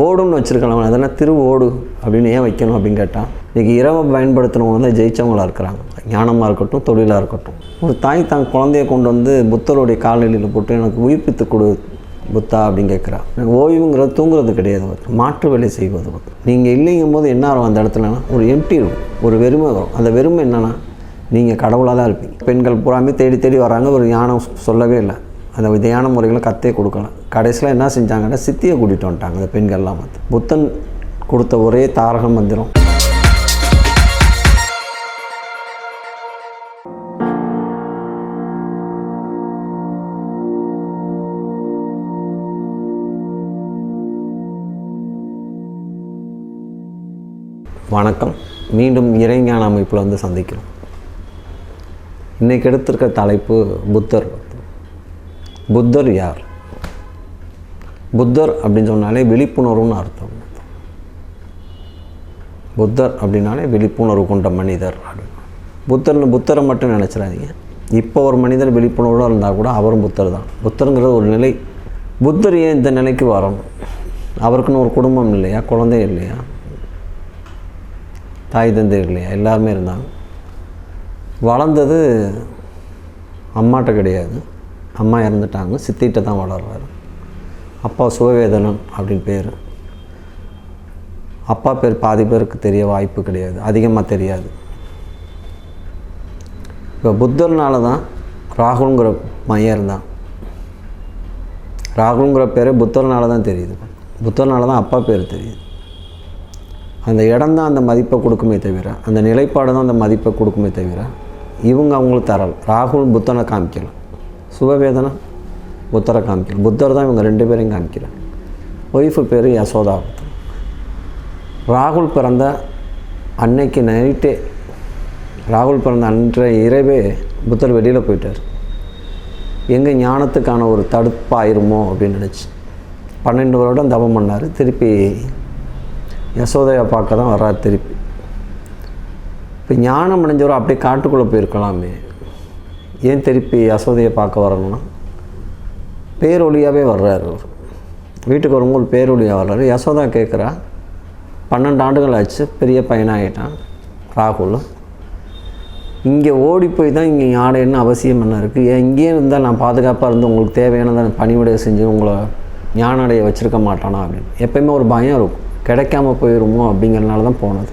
ஓடுன்னு வச்சுருக்கலாம் அதனால் திரு ஓடு அப்படின்னு ஏன் வைக்கணும் அப்படின்னு கேட்டால் இன்றைக்கி இரவை பயன்படுத்துகிறவங்க வந்து ஜெயித்தவங்களாக இருக்கிறாங்க. ஞானமாக இருக்கட்டும் தொழிலாக இருக்கட்டும். ஒரு தாய் தான் குழந்தைய கொண்டு வந்து புத்தருடைய காலநிலையில் போட்டு எனக்கு உயிர்ப்பித்து கொடு புத்தா அப்படின்னு கேட்குறா. எனக்கு ஓய்வுங்கிறது தூங்குறது கிடையாது. மாற்று வேலை செய்வது. நீங்கள் இல்லைங்கும் போது என்ன ஆகும் அந்த இடத்துலனா ஒரு எம்டி இருக்கும் ஒரு வெறுமை வரும். அந்த வெறுமை என்னென்னா நீங்கள் கடவுளாக தான் இருப்பீங்க. பெண்கள் பூராமே தேடி தேடி வராங்க. ஒரு ஞானம் சொல்லவே இல்லை. அந்த தியான முறைகளை கத்தே கொடுக்கலாம் கடைசியில் என்ன செஞ்சாங்கன்னா சித்தியை கூட்டிகிட்டு வந்துட்டாங்க அந்த பெண்கள்லாம் வந்து. புத்தன் கொடுத்த ஒரே தாரக மந்திரம். வணக்கம். மீண்டும் இறைஞான அமைப்பில் வந்து சந்திக்கிறோம். இன்றைக்கி எடுத்திருக்க தலைப்பு புத்தர். புத்தர் யார்? புத்தர் அப்படின்னு சொன்னாலே விழிப்புணர்வுன்னு அர்த்தம். புத்தர் அப்படின்னாலே விழிப்புணர்வு கொண்ட மனிதர் அப்படின்னு. புத்தர்னு புத்தரை மட்டும் நினச்சிடாதீங்க. இப்போ ஒரு மனிதர் விழிப்புணர்வோடு இருந்தால் கூட அவரும் புத்தர் தான். புத்தருங்கிறது ஒரு நிலை புத்தர் ஏன் இந்த நிலைக்கு வரணும்? அவருக்குன்னு ஒரு குடும்பம் இல்லையா? குழந்தை இல்லையா? தாய் தந்தை இல்லையா? எல்லாருமே இருந்தாங்க. வளர்ந்தது அம்மாட்ட கிடையாது. அம்மா இறந்துட்டாங்க. சித்திகிட்ட தான் வளர்றாரு. அப்பா சுவவேதனன் அப்படின்னு பேர். அப்பா பேர் பாதி பேருக்கு தெரிய வாய்ப்பு கிடையாது. அதிகமாக தெரியாது. இப்போ புத்தர்னால தான் ராகுல்ங்கிற மையர் தான் ராகுலுங்கிற பேரே புத்தர்னால தான் தெரியுது. புத்தர்னால தான் அப்பா பேர் தெரியுது. அந்த இடம் தான் அந்த மதிப்பை கொடுக்குமே தவிர அந்த நிலைப்பாடு தான் அந்த மதிப்பை கொடுக்குமே தவிர இவங்க அவங்களுக்கு தரல. ராகுல் புத்தனை காமிக்கலாம் சுகவேதனை புத்தரை காமிக்கிறார் புத்தர் தான் இவங்க ரெண்டு பேரையும் காமிக்கிறார். ஒய்ஃபு பேர் யசோதா. ராகுல் பிறந்த அன்னைக்கு நைட்டே ராகுல் பிறந்த அன்றைய இரவே புத்தர் வெளியில் போயிட்டார். எங்கே ஞானத்துக்கான ஒரு தடுப்பாயிருமோ அப்படின்னு நினச்சி. பன்னெண்டு வருடம் தவம் பண்ணார். திருப்பி யசோதையை பார்க்க தான் வர்றார் திருப்பி. இப்போ ஞானம் அடைஞ்சவரும் அப்படியே காட்டுக்குள்ளே போயிருக்கலாமே. ஏன் திருப்பி யசோதையை பார்க்க வரணும்னா? பேரொழியாகவே வர்றாரு அவர். வீட்டுக்கு வரும்போது பேரொழியாக வர்றாரு. யசோதா கேட்குறா பன்னெண்டு ஆண்டுகள் ஆச்சு பெரிய பையனாகிட்டான் ராகுல் இங்கே ஓடி போய் தான் இங்கே ஆடைன்னு அவசியம் என்ன இருக்குது ஏன் இங்கேயே இருந்தால் நான் பாதுகாப்பாக இருந்து உங்களுக்கு தேவையானதை பணிவிடைய செஞ்சு உங்களை ஞான அடைய வச்சுருக்க மாட்டானா? அப்படின்னு. எப்பயுமே ஒரு பயம் இருக்கும். கிடைக்காம போயிடுமோ அப்படிங்கிறனால தான் போனது.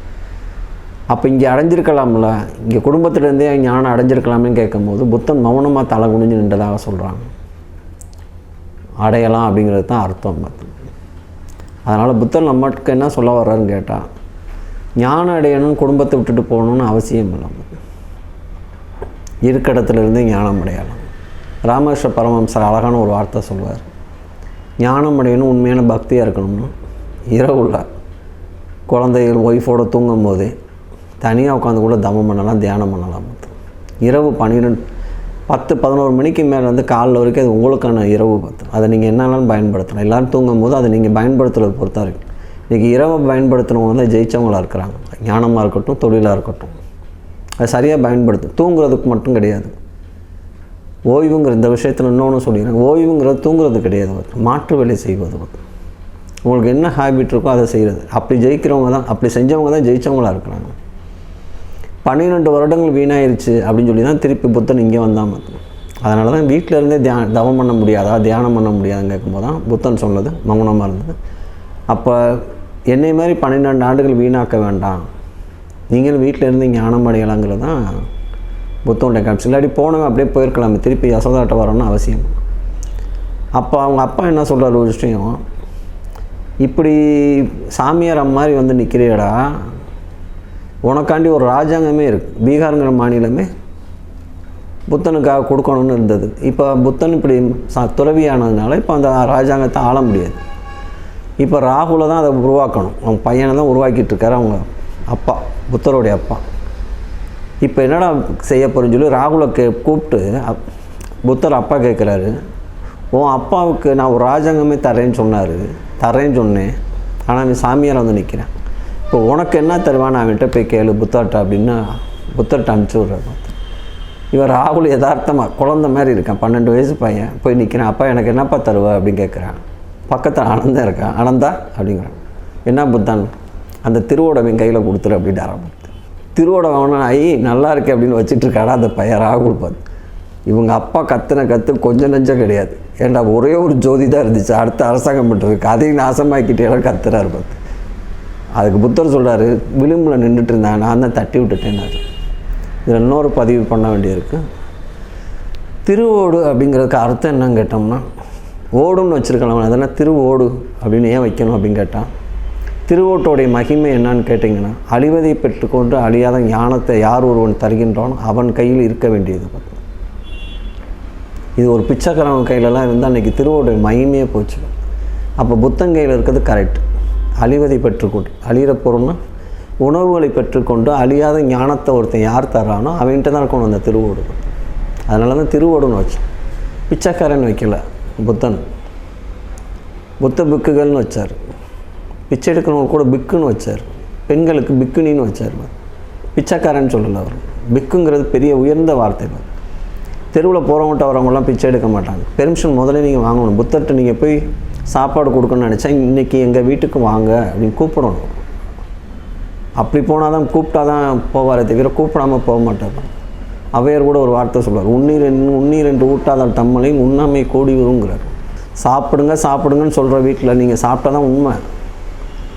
அப்போ இங்கே அடைஞ்சிருக்கலாம்ல. இங்கே குடும்பத்திலேருந்தே ஞானம் அடைஞ்சிருக்கலாமேன்னு கேட்கும்போது புத்தன் மௌனமாக தலை குனிஞ்சு நின்றதாக சொல்கிறாங்க அடையலாம் அப்படிங்கிறது தான் அர்த்தம். பார்த்து அதனால் புத்தர் நம்மளுக்கு என்ன சொல்ல வர்றாருன்னு கேட்டால் ஞானம் அடையணும் குடும்பத்தை விட்டுட்டு போகணுன்னு அவசியம் இல்லை. இருக்க இடத்துலேருந்து ஞானம் அடையலாம். ராமகிருஷ்ண பரமஹம்சர் அழகான ஒரு வார்த்தை சொல்லுவார் ஞானம் அடையணும் உண்மையான பக்தியாக இருக்கணும்னு. இரவுல குழந்தைகள் ஒய்ஃபோடு தூங்கும் போதே தனியாக உட்காந்து கூட தமம் பண்ணலாம் தியானம் பண்ணலாம். இரவு பன்னிரெண்டு பத்து பதினோரு மணிக்கு மேலே வந்து காலைல வரைக்கும் அது உங்களுக்கான இரவு பத்து. அதை நீங்கள் என்னென்னாலும் பயன்படுத்தலாம். எல்லோரும் தூங்கும் போது அதை நீங்கள் பயன்படுத்துறது பொறுத்தா இருக்குது இன்றைக்கி இரவை பயன்படுத்துனவங்க தான் ஜெயித்தவங்களாக இருக்கிறாங்க. ஞானமாக இருக்கட்டும் தொழிலாக இருக்கட்டும். அது சரியாக பயன்படுத்து. தூங்குறதுக்கு மட்டும் கிடையாது. ஓய்வுங்கிற இந்த விஷயத்தில் இன்னொன்று சொல்லிடுறேன். ஓய்வுங்கிறது தூங்குறது கிடையாது. மாற்று வேலை செய்வது. உங்களுக்கு என்ன ஹேபிட் இருக்கோ அதை செய்கிறது அப்படி ஜெயிக்கிறவங்க தான் அப்படி செஞ்சவங்க தான் ஜெயித்தவங்களாக இருக்கிறாங்க. பன்னிரெண்டு வருடங்கள் வீணாயிருச்சு அப்படின்னு சொல்லி தான் திருப்பி புத்தன் இங்கே வந்தான். அதனால தான் வீட்டில் இருந்தே தியா தவம் பண்ண முடியாதா தியானம் பண்ண முடியாதுன்னு கேட்கும்போது தான் புத்தன் சொன்னது மௌனமாக இருந்தது. அப்போ என்னை மாதிரி பன்னிரெண்டு ஆண்டுகள் வீணாக்க வேண்டாம். நீங்களும் வீட்டில் இருந்து ஞானம் அடையலாங்கிறது தான் புத்தனுடைய காட்சி. இல்லாட்டி போனவங்க அப்படியே போயிருக்கலாமே திருப்பி யசோதாட்ட வரணும்னு அவசியம். அப்போ அவங்க அப்பா என்ன சொல்கிறார் ஒரு விஷயம் இப்படி சாமியார் மாதிரி வந்து நிற்கிறீடா உனக்காண்டி ஒரு ராஜாங்கமே இருக்குது பீகாருங்கிற மாநிலமே புத்தனுக்காக கொடுக்கணும்னு இருந்தது. இப்போ புத்தன் இப்படி ச துறவியானதுனால இப்போ அந்த ராஜாங்கத்தை ஆள முடியாது. இப்போ ராகுலை தான் அதை உருவாக்கணும். அவங்க பையனை தான் உருவாக்கிட்டு இருக்காரு அவங்க அப்பா புத்தருடைய அப்பா. இப்போ என்னடா செய்ய போகிறேன்னு சொல்லி ராகுலை கே கூப்பிட்டு புத்தர் அப்பா கேட்குறாரு உன் அப்பாவுக்கு நான் ஒரு ராஜாங்கமே தரேன்னு சொன்னார். தரேன்னு சொன்னேன். ஆனால் நீ சாமியார் வந்து நிற்கிறேன் இப்போ உனக்கு என்ன தருவான் அவன்கிட்ட போய் கேளு புத்தர்கிட்ட அப்படின்னு புத்தர்கிட்ட அனுப்பிச்சி விட்றாரு. இவர் ராகுல் யதார்த்தமாக குழந்த மாதிரி இருக்கான் பன்னெண்டு வயசு பையன். போய் நிற்கிறேன் அப்பா எனக்கு என்னப்பா தருவ? அப்படின்னு கேட்குறான் பக்கத்தில் அனந்தா இருக்கான் அனந்தா? அப்படிங்கிறான். என்ன புத்தான்? அந்த திருவோடவன் கையில் கொடுத்துரு அப்படின்னு ஆரம்பித்து திருவோடவன் ஐ நல்லா இருக்கு அப்படின்னு வச்சுட்டு இருக்காடா அந்த பையன் ராகுல் பார்த்து இவங்க அப்பா கத்துன கற்று கொஞ்சம் நெஞ்சம் கிடையாது. ஏன்டா ஒரே ஒரு ஜோதி தான் இருந்துச்சு. அடுத்த அரசாங்கம் பண்ணுறதுக்கு அதையும் நாசமாக்கிட்டே கத்துறாரு பார்த்து அதுக்கு புத்தர் சொல்கிறாரு விளிம்பில் நின்றுட்டு இருந்தாங்க நான் தான் தட்டி விட்டுட்டேன்னாரு. இதில் இன்னொரு பதிவு பண்ண வேண்டியிருக்கு. திருவோடு அப்படிங்கிறதுக்கு அர்த்தம் என்னன்னு கேட்டோம்னா ஓடுன்னு வச்சுருக்கலாம் அதெல்லாம் திருவோடு அப்படின்னு ஏன் வைக்கணும் அப்படின்னு கேட்டால் திருவோட்டோடைய மகிமை என்னன்னு கேட்டிங்கன்னா அழிவதை பெற்றுக்கொண்டு அழியாத ஞானத்தை யார் ஒருவன் தருகின்றானோ அவன் கையில் இருக்க வேண்டியது இது ஒரு பிச்சைக்காரன் கையிலலாம் இருந்தால் அன்றைக்கி திருவோடைய மகிமையே போச்சு. அப்போ புத்தன் கையில் இருக்கிறது கரெக்ட் அழிவதை பெற்றுக்கொண்டு அழிகிற பொருள்னா உணவுகளை பெற்றுக்கொண்டு அழியாத ஞானத்தை ஒருத்தன் யார் தர்றானோ அவன்கிட்ட தான் இருக்கணும் அந்த திருவோடு. அதனால தான் திருவோடுன்னு வச்சு பிச்சைக்காரன் வைக்கல புத்தன். புத்த பிக்குகள்னு வச்சார். பிச்சை எடுக்கிறவங்க கூட பிக்குன்னு வச்சார். பெண்களுக்கு பிக்குனின்னு வச்சார் பிச்சைக்காரன் சொல்லலை அவர். பிக்குங்கிறது பெரிய உயர்ந்த வார்த்தை தெருவில் போகிறவங்கள்ட்ட வரவங்களாம் பிச்சை எடுக்க மாட்டாங்க. பெர்மிஷன் முதல்ல நீங்கள் வாங்கணும். புத்தர்கிட்ட நீங்கள் போய் சாப்பாடு கொடுக்கணும்னு நினச்சா இன்றைக்கி எங்கள் வீட்டுக்கு வாங்க அப்படின்னு கூப்பிடணும். அப்படி போனால் தான் கூப்பிட்டா தான் போவாரே தவிர கூப்பிடாம போக மாட்டார். அவையர் கூட ஒரு வார்த்தை சொல்வார் உண்ணீர் என்று உண்ணீர் என்று ஊட்டாதால் தம்மலையும் உண்ணாமை கூடி வருங்கிறார் சாப்பிடுங்க சாப்பிடுங்கன்னு சொல்கிற வீட்டில் நீங்கள் சாப்பிட்டா தான் உண்மை.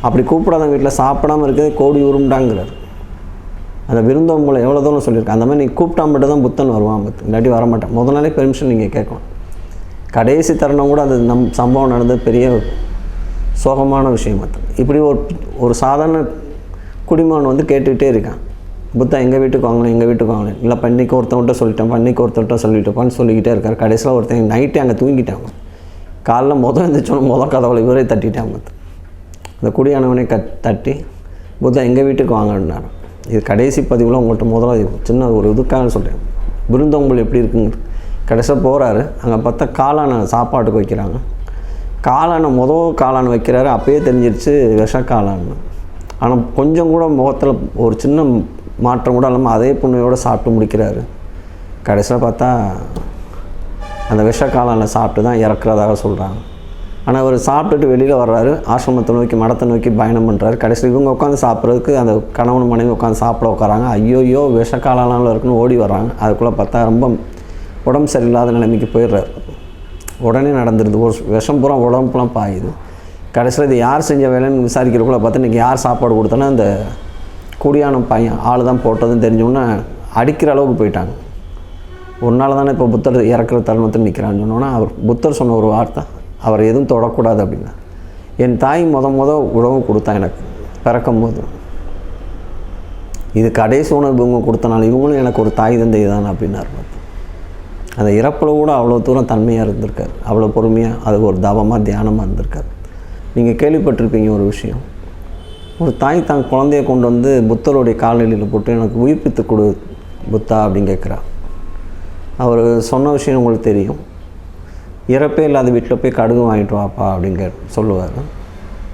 அப்படி கூப்பிடாத வீட்டில் சாப்பிடாம இருக்கிறதே கோடி உருண்டாங்கிறார் அந்த விருந்தவங்களை எவ்வளோ தூரம் சொல்லியிருக்கேன் அந்த மாதிரி நீங்கள் கூப்பிட்டா மட்டும் தான் புத்தன் வருவான் இல்லாட்டி வரமாட்டேன். முதல் நாளே பெர்மிஷன் நீங்கள் கேட்கணும். கடைசி தருணம் கூட அது நம் சம்பவம் நடந்தது பெரிய சோகமான விஷயம் மட்டும் இப்படி ஒரு ஒரு சாதாரண குடிமகன் வந்து கேட்டுக்கிட்டே இருக்கான். புத்தா எங்கள் வீட்டுக்கு வாங்கலாம் எங்கள் வீட்டுக்கு வாங்கலாம் இல்லை பண்ணிக்கு ஒருத்தவன்கிட்ட சொல்லிட்டேன் பண்ணிக்கு ஒருத்தவன்கிட்ட சொல்லிட்டப்பான்னு சொல்லிக்கிட்டே இருக்கார். கடைசியில் ஒருத்தன் நைட்டு அங்கே தூங்கிட்டாங்க காலைல முதல் எழுந்திரிச்சோன்னு முதல் கதவுல இவரே தட்டிட்டாங்க அந்த குடியானவனே கட் தட்டி புத்தா எங்கள் வீட்டுக்கு வாங்கினார் இது கடைசி பதிவில் உங்கள்கிட்ட முதல்ல சின்ன ஒரு இதுக்காக சொல்கிறேன் விருந்தோம்பல் எப்படி இருக்குங்கிறது? கடைசியாக போகிறாரு அங்கே பார்த்தா காளானை சாப்பாட்டுக்கு வைக்கிறாங்க. காளானை மொதல் காளான் வைக்கிறாரு. அப்பயே தெரிஞ்சிருச்சு விஷ காளான்னு. ஆனால் கொஞ்சம் கூட முகத்தில் ஒரு சின்ன மாற்றம் கூட இல்லாமல் அதே புண்ணையோடு சாப்பிட்டு முடிக்கிறாரு. கடைசியில் பார்த்தா அந்த விஷ காளானை சாப்பிட்டு தான் இறக்குறதாக சொல்கிறாங்க ஆனால் அவர் சாப்பிட்டுட்டு வெளியில் வர்றாரு. ஆசிரமத்தை நோக்கி மடத்தை நோக்கி பயணம் பண்ணுறாரு கடைசியில் இவங்க உட்காந்து சாப்பிட்றதுக்கு அந்த கணவன் மனைவி உட்காந்து சாப்பிட உட்காராங்க ஐயோயோ விஷ காலாலாம் இருக்குன்னு ஓடி வர்றாங்க. அதுக்குள்ளே பார்த்தா ரொம்ப உடம்பு சரியில்லாத நிலைமைக்கு போயிடுறாரு. உடனே நடந்துருது. ஒரு விஷம் பூரா உடம்புலாம் பாயுது. கடைசியில் இது யார் செஞ்ச வேலைன்னு விசாரிக்கிறக்குள்ள பார்த்து இன்றைக்கி யார் சாப்பாடு கொடுத்தோன்னா அந்த குடியான பையன் ஆள் தான் போட்டதுன்னு தெரிஞ்சோன்னா அடிக்கிற அளவுக்கு போயிட்டாங்க. ஒரு நாள் தானே இப்போ புத்தர் இறக்குற தருணத்தில் நிற்கிறான்னு சொன்னோன்னா அவர் புத்தர் சொன்ன ஒரு வார்த்தை அவர் எதுவும் தொடக்கூடாது அப்படின்னா. என் தாய் முத முத உணவு கொடுத்தா எனக்கு பிறக்கும் போது இது கடைசி உணவு இவங்க கொடுத்தனால இவங்களும் எனக்கு ஒரு தாய் தந்தை தான் அப்படின்னாரு பார்த்து. அந்த இறப்பில் கூட அவ்வளோ தூரம் தன்மையாக இருந்திருக்கார். அவ்வளோ பொறுமையாக அது ஒரு தவமாக தியானமாக இருந்திருக்கார். நீங்கள் கேள்விப்பட்டிருப்பீங்க ஒரு விஷயம். ஒரு தாய் தான் குழந்தைய கொண்டு வந்து புத்தருடைய காலநிலையில் போட்டு எனக்கு உயிர்ப்பித்து கொடு புத்தா அப்படின்னு கேட்குறா. அவர் சொன்ன விஷயம் உங்களுக்கு தெரியும். இறப்பே இல்லாத வீட்டில் போய் கடுகு வாங்கிட்டு வாப்பா அப்படின்னு கே சொல்லுவார்.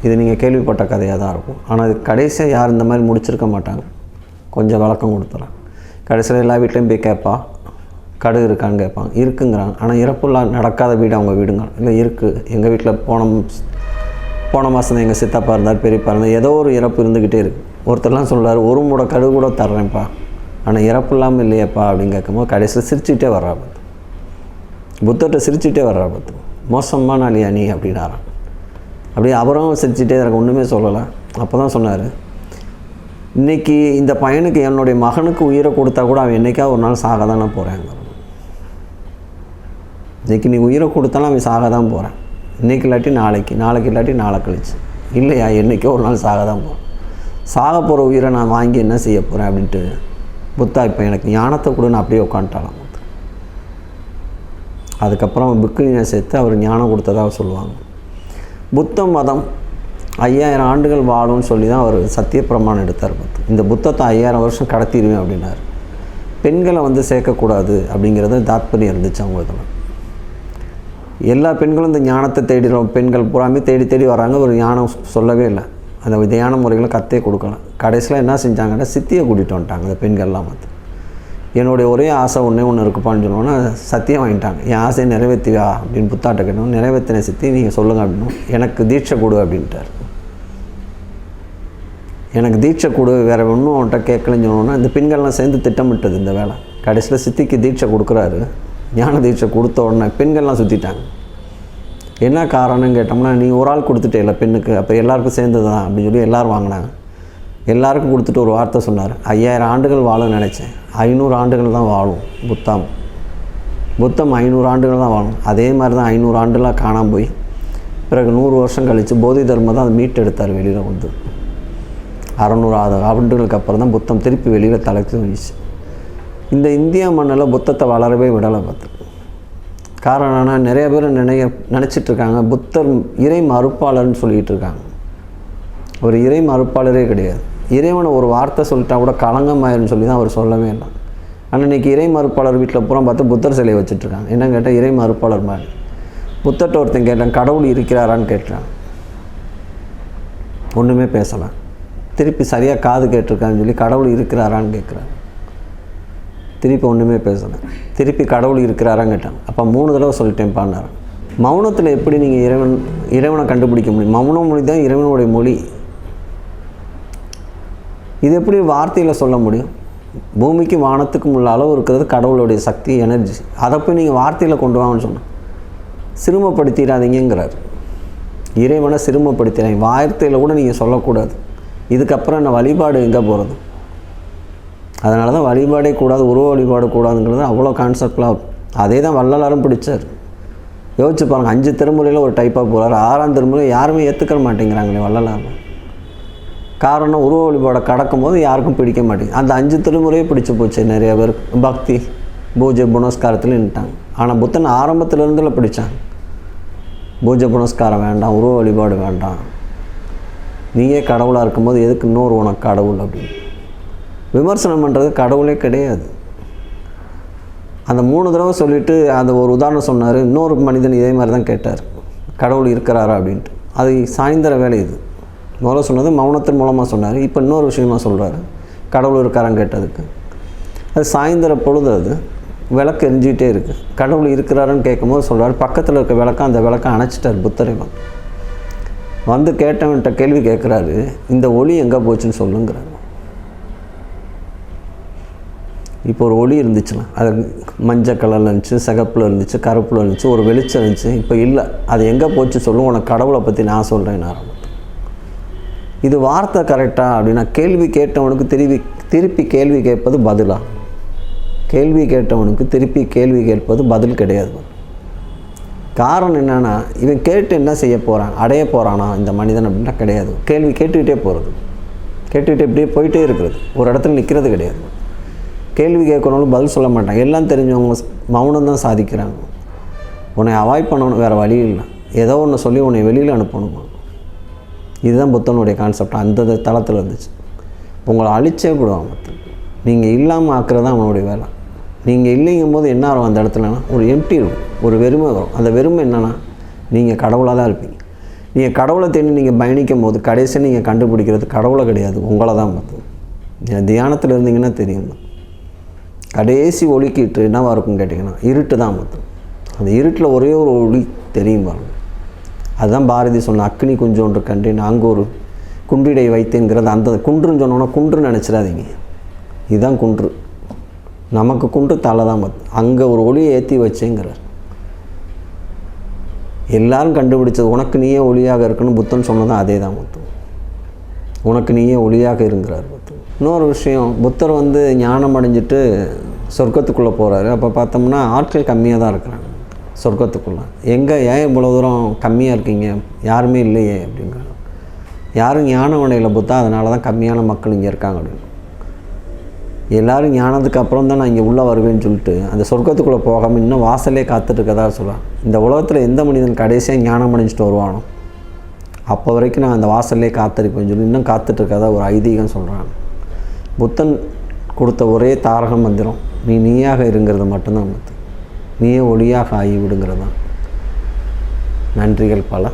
இது நீங்கள் கேள்விப்பட்ட கதையாக தான் இருக்கும். ஆனால் இது கடைசியாக யார் இந்த மாதிரி முடிச்சிருக்க மாட்டாங்க. கொஞ்சம் விளக்கம் கொடுத்துறேன். கடைசியில் எல்லா வீட்லேயும் போய் கேட்பா. கடுகு இருக்கான்னு கேட்பான் இருக்குங்கிறாங்க. ஆனால் இறப்புலாம் நடக்காத வீடு அவங்க வீடுங்க. இல்லை இருக்குது எங்கள் வீட்டில் போன போன மாதம் எங்கள் சித்தப்பா இருந்தார் பெரியப்பா இருந்தார் ஏதோ ஒரு இறப்பு இருந்துக்கிட்டே இருக்குது ஒருத்தர்லாம் சொல்கிறார் ஒரு மூட கடுகு கூட தர்றேன்ப்பா. ஆனால் இறப்பு இல்லாமல் இல்லையேப்பா. அப்படின்னு கேட்கும்போது கடைசியில் சிரிச்சுட்டே வர்றா பத்து. புத்தர்கிட்ட சிரிச்சுட்டே வர்றா பத்து. மோசமான அழியா நீ? அப்படின்னாரான் அப்படியே அவரும் சிரிச்சுட்டே எனக்கு ஒன்றுமே சொல்லலை. அப்போ தான் சொன்னார் இன்றைக்கி இந்த பையனுக்கு என்னுடைய மகனுக்கு உயிரை கொடுத்தா கூட அவன் என்றைக்கா ஒரு நாள் சாக தானே போகிறாங்க இன்றைக்கி நீ உயிரை கொடுத்தாலும் அவன் சாக தான் போகிறான் இன்றைக்கி இல்லாட்டி நாளைக்கு நாளைக்கு இல்லாட்டி நாளை கழிச்சு. இல்லையா என்றைக்கோ ஒரு நாள் சாக தான் போகிறேன் சாக போகிற உயிரை நான் வாங்கி என்ன செய்ய போகிறேன் அப்படின்ட்டு புத்தா இப்போ எனக்கு ஞானத்தை கொடுன்னு அப்படியே உட்காந்துட்டாலாம் அதுக்கப்புறம் பிக்குனியை சேர்த்து அவர் ஞானம் கொடுத்ததாக சொல்லுவாங்க. புத்த மதம் ஐயாயிரம் ஆண்டுகள் வாழும்னு சொல்லி தான் அவர் சத்திய பிரமாணம் எடுத்தார் பார்த்து இந்த புத்தத்தை ஐயாயிரம் வருஷம் கடத்திடுவேன் அப்படின்னார். பெண்களை வந்து சேர்க்கக்கூடாது அப்படிங்கிறது தாத்பரியம் இருந்துச்சு அவங்க எல்லா பெண்களும் இந்த ஞானத்தை தேடி பெண்கள் பூராமே தேடி தேடி வராங்க. ஒரு ஞானம் சொல்லவே இல்லை. அந்த தியான முறைகளை கத்தே கொடுக்கலாம் கடைசியில் என்ன செஞ்சாங்கன்னா சித்தியை கூட்டிகிட்டு வந்துட்டாங்க. அந்த பெண்கள்லாம் வந்து. என்னுடைய ஒரே ஆசை ஒன்றே ஒன்று இருக்குப்பான்னு சொன்னோன்னா சத்தியம் வாங்கிட்டாங்க. என் ஆசையை நிறைவேற்றிவா அப்படின்னு புத்தாட்ட கேட்டோம். நிறைவேற்றின சித்தி நீங்கள் சொல்லுங்கள் அப்படின்னும் எனக்கு தீட்சை கொடு அப்படின்ட்டார். எனக்கு தீட்சை கொடு வேறு ஒன்றும் அவன்கிட்ட கேட்கலன்னு சொன்னோன்னா இந்த பெண்கள்லாம் சேர்ந்து திட்டமிட்டது இந்த வேலை. கடைசியில் சித்திக்கு தீட்சை கொடுக்குறாரு. ஞான தீட்சை கொடுத்த உடனே பெண்கள்லாம் சுற்றிட்டாங்க என்ன காரணம்னு கேட்டோம்னா நீ ஒரு ஆள் கொடுத்துட்டே இல்லை பெண்ணுக்கு அப்போ எல்லாருக்கும் சேர்ந்தது தான் அப்படின்னு சொல்லி எல்லோரும் வாங்கினாங்க. எல்லாருக்கும் கொடுத்துட்டு ஒரு வார்த்தை சொன்னார். ஐயாயிரம் ஆண்டுகள் வாழும் நினச்சேன். ஐநூறு ஆண்டுகள் தான் வாழும் புத்தம். புத்தம் ஐநூறு ஆண்டுகள் தான் வாழும். அதே மாதிரி தான் ஐநூறு ஆண்டுலாம் காணாமல் போய் பிறகு நூறு வருஷம் கழித்து போதி தர்மம் தான் அதை மீட்டெடுத்தார் வெளியில் வந்து அறநூறு ஆண்டுகளுக்கு அப்புறம் தான் புத்தம் திருப்பி வெளியில் தலைக்கு வந்துச்சு இந்த இந்தியா மண்ணில் புத்தத்தை வளரவே விடலை பார்த்து. காரணம் நிறைய பேர் நினைய நினச்சிட்டு இருக்காங்க புத்தர் இறை மறுப்பாளர்னு சொல்லிகிட்டு இருக்காங்க ஒரு இறை மறுப்பாளரே கிடையாது. இறைவனை ஒரு வார்த்தை சொல்லிட்டா கூட களங்கமாயிருன்னு சொல்லி தான் அவர் சொல்லவே இல்லை. ஆனால் இன்றைக்கி இறை மறுப்பாளர் வீட்டில் பூரா பார்த்து புத்தர் சிலையை வச்சுட்ருக்காங்க. என்ன கேட்டால் இறை மறுப்பாளர் மாதிரி. புத்தட்ட ஒருத்தன் கேட்டான் கடவுள் இருக்கிறாரான்னு கேட்டான். ஒன்றுமே பேசலாம் திருப்பி சரியாக காது கேட்டிருக்கான்னு சொல்லி கடவுள் இருக்கிறாரான்னு கேட்குறாங்க திருப்பி ஒன்றுமே பேசலை. திருப்பி கடவுள் இருக்கிறாரான்னு கேட்டான். அப்போ மூணு தடவை சொல்லிட்டேன் பாடினார். மௌனத்தில் எப்படி நீங்கள் இறைவன் இறைவனை கண்டுபிடிக்க முடியும்? மௌன மொழி தான் இறைவனுடைய மொழி. இது எப்படி வார்த்தையில் சொல்ல முடியும்? பூமிக்கு வானத்துக்கும் உள்ள அளவு இருக்கிறது கடவுளுடைய சக்தி எனர்ஜி. அதை போய் நீங்கள் வார்த்தையில் கொண்டு வாங்கன்னு சொன்னேன். சிறுமப்படுத்திடாதீங்கிறார் இறைவனை சிறுமப்படுத்திடாங்க வார்த்தையில் கூட நீங்கள் சொல்லக்கூடாது. இதுக்கப்புறம் என்ன வழிபாடு எங்கே போகிறது அதனால தான் வழிபாடே கூடாது உருவ வழிபாடு கூடாதுங்கிறது அவ்வளோ கான்செப்ட்லாம் அதே தான் வள்ளலாரும் பிடிச்சார். யோசிச்சு பாருங்கள் அஞ்சு திருமுறையில் ஒரு டைப்பாக போகிறார் ஆறாம் திருமுறை யாருமே ஏற்றுக்க மாட்டேங்கிறாங்களே வள்ளலார். காரணம் உருவ வழிபாடை கடக்கும்போது யாருக்கும் பிடிக்க மாட்டேங்குது. அந்த அஞ்சு திருமுறையே பிடிச்சி போச்சு நிறைய பேர். பக்தி பூஜை புனஸ்காரத்தில் நின்ட்டாங்க ஆனால் புத்தன் ஆரம்பத்திலேருந்துல பிடிச்சாங்க. பூஜை புனஸ்காரம் வேண்டாம் உருவ வழிபாடு வேண்டாம். நீயே கடவுளாக இருக்கும்போது எதுக்கு இன்னொரு உனக்கு கடவுள் அப்படின்னு? விமர்சனம் பண்ணுறது கடவுளே கிடையாது. அந்த மூணு தடவை சொல்லிவிட்டு அந்த ஒரு உதாரணம் சொன்னார் இன்னொரு மனிதன் இதே மாதிரி தான் கேட்டார். கடவுள் இருக்கிறாரா அப்படின்ட்டு. அது சாயந்தர வேலை இது. முதல்ல சொன்னது மௌனத்தின் மூலமாக சொன்னார் இப்போ இன்னொரு விஷயமா சொல்கிறாரு கடவுள் இருக்காரான்னு கேட்டதுக்கு. அது சாயந்தர பொழுது அது விளக்கு எரிஞ்சிக்கிட்டே இருக்குது கடவுள் இருக்கிறாருன்னு கேட்கும்போது சொல்கிறார் பக்கத்தில் இருக்க விளக்கம் அந்த விளக்கை அணைச்சிட்டார் புத்தரைவன் வந்து கேட்டவன்கிட்ட கேள்வி கேட்குறாரு இந்த ஒளி எங்கே போச்சுன்னு சொல்லுங்கிறாரு. இப்போ ஒரு ஒளி இருந்துச்சுன்னா அது மஞ்சள் கலரில் இருந்துச்சு சிகப்பில் இருந்துச்சு கருப்பில் இருந்துச்சு ஒரு வெளிச்சம் இருந்துச்சு இப்போ இல்லை. அது எங்கே போச்சு சொல்லும் உனக்கு கடவுளை பற்றி நான் சொல்கிறேன் ஆரம்பம் இது வார்த்தை கரெக்டாக அப்படின்னா கேள்வி கேட்டவனுக்கு திருப்பி திருப்பி கேள்வி கேட்பது பதிலாக கேள்வி கேட்டவனுக்கு திருப்பி கேள்வி கேட்பது பதில் கிடையாது. காரணம் என்னென்னா இவன் கேட்டு என்ன செய்ய போகிறான் அடைய போகிறானா இந்த மனிதன் அப்படின்னா கிடையாது. கேள்வி கேட்டுக்கிட்டே போகிறது கேட்டுக்கிட்டே இப்படியே போயிட்டே இருக்கிறது. ஒரு இடத்துல நிற்கிறது கிடையாது. கேள்வி கேட்குறவங்களும் பதில் சொல்ல மாட்டாங்க. எல்லாம் தெரிஞ்சவங்க மௌனம் தான் சாதிக்கிறாங்க. உன்னை அவாய்ட் பண்ணணும் வேறு வழி இல்லை. ஏதோ ஒன்று சொல்லி உன்னை வெளியில் அனுப்பணும்? இதுதான் புத்தனுடைய கான்செப்ட் அந்த தளத்தில் இருந்துச்சு. உங்களை அழிச்சே விடுவான் புத்தன். நீங்கள் இல்லாமல் ஆக்குறது தான் அவனுடைய வேலை. நீங்கள் இல்லைங்கும் போது என்ன வரும் அந்த இடத்துலனா ஒரு எம்டி இருக்கும் ஒரு வெறுமை வரும். அந்த வெறுமை என்னென்னா நீங்கள் கடவுளாக தான் இருப்பீங்க. நீங்கள் கடவுளை தேடி நீங்கள் பயணிக்கும் போது கடைசியாக நீங்கள் கண்டுபிடிக்கிறது கடவுளை கிடையாது. உங்களை தான் பார்த்து தியானத்தில் இருந்தீங்கன்னா தெரியும். கடைசி ஒளிக்கிட்டு என்னவாக இருக்கும் கேட்டிங்கன்னா இருட்டு தான் மொத்தம். அந்த இருட்டில் ஒரே ஒரு ஒளி தெரியும் பாருங்க. அதுதான் பாரதி சொன்ன அக்னி குஞ்சோன்று கண்டேன் அங்கே ஒரு குன்றிடை வைத்தேங்கிறது அந்த குன்றுன்னு சொன்னோன்னா குன்றுன்னு நினச்சிடாதீங்க. இதுதான் குன்று. நமக்கு குன்று தலை தான் பார்த்து அங்கே ஒரு ஒளியை ஏற்றி வச்சேங்கிறார். எல்லாரும் கண்டுபிடிச்சது உனக்கு நீயே ஒளியாக இருக்குன்னு புத்தன் சொன்னதான் அதே தான் மொத்தம். உனக்கு நீயே ஒளியாக இருங்கிறார். இன்னொரு விஷயம் புத்தர் வந்து ஞானம் அடைஞ்சிட்டு சொர்க்கத்துக்குள்ளே போகிறாரு அப்போ பார்த்தோம்னா ஆட்கள் கம்மியாக தான் இருக்கிறாங்க சொர்க்கத்துக்குள்ளே. எங்கே ஏன் இவ்வளோ தூரம் கம்மியாக இருக்கீங்க? யாருமே இல்லையே அப்படிங்கிறாங்க. யாரும் ஞானம் அடையில புத்தா அதனால தான் கம்மியான மக்கள் இங்கே இருக்காங்க அப்படின்னு. எல்லோரும் ஞானத்துக்கு அப்புறம் தான் நான் இங்கே உள்ளே வருவேன்னு சொல்லிட்டு அந்த சொர்க்கத்துக்குள்ளே போகாமல் இன்னும் வாசலே காத்துட்ருக்கதா சொல்லுவான் இந்த உலகத்தில் எந்த மனிதன் கடைசியாக ஞானம் அடைஞ்சிட்டு வருவானோ? அப்போ வரைக்கும் நான் அந்த வாசல்லே காத்திருப்பேன்னு சொல்லி இன்னும் காத்துட்ருக்கதா ஒரு ஐதீகம் சொல்கிறாங்க புத்தன் கொடுத்த ஒரே தாரக மந்திரம் நீ நீயாக இருங்கிறது மட்டும்தான் மற்ற நீயே ஒளியாக ஆகி விடுங்கிறது தான் நன்றிகள் பல.